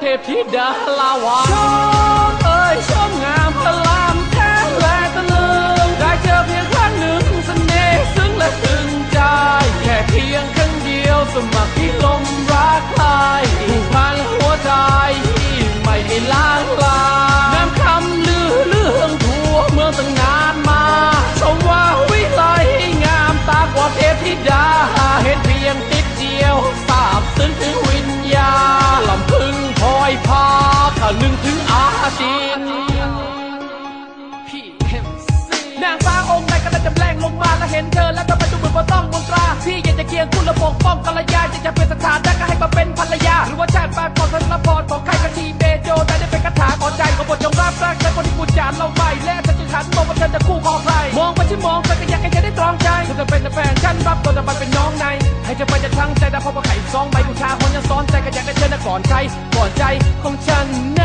เทพธิดาลาวาชมเอ้ยชมงามพระลามแท้และตะลึงได้เจอเพียงครั้งหนึ่งเสน่ห์ซึ้งและตึงใจ แค่เพียงครั้งเดียวสมัคร นางฟ้าองค์ใดก็ได้จำแรงลงมาและเห็นเธอแล้วทำไมดูเหมือนว่าต้องมนตราที่อยากจะเคียงคู่และปกป้องกัลยาอยากจะเป็นสถานะก็ให้มาเป็นภรรยา หรือว่าชาติบ้านของธนพรของใครก็ทีเบโจได้ได้เป็นคาถาขอใจของบทจงรับรักและคนที่กูจานเราไม่และฉันจึงหันมองว่าฉันจะคู่คองใครมองไปที่มองไปก็อยากให้เธอได้ตรองใจเธอจะเป็นแฟนฉันรับตัวจะมาเป็นน้องในให้เธอไปจะทั้งใจแต่พอมาไข่ซองใบบูชาคนยังซ้อนใจก็อยากได้เธอนะก่อนใจก่อนใจของฉัน